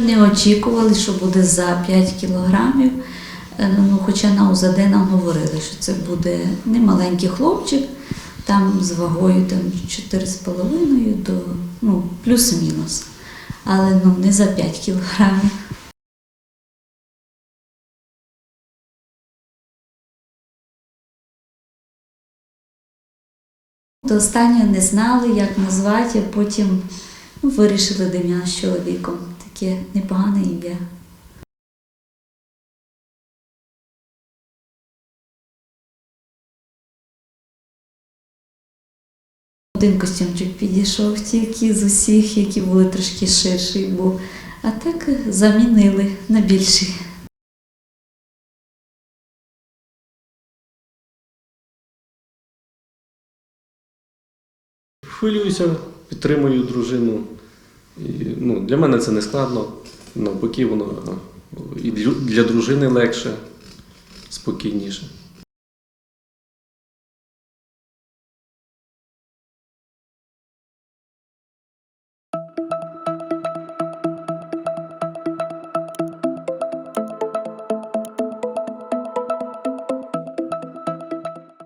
Не очікували, що буде за 5 кілограмів. Е, Ну, хоча на УЗД нам говорили, що це буде не маленький хлопчик, там з вагою там 4,5 до ну, плюс-мінус. Але ну, не за 5 кілограмів. До останнього не знали, як назвати, а потім ну, вирішили Дем'ян з чоловіком. Таке непогане ім'я. Один костюмчик підійшов тільки з усіх, які були трошки ширший був. А так замінили на більший. Хвилююся, підтримую дружину. І, ну, для мене це не складно. Навпаки, воно і для для дружини легше, спокійніше.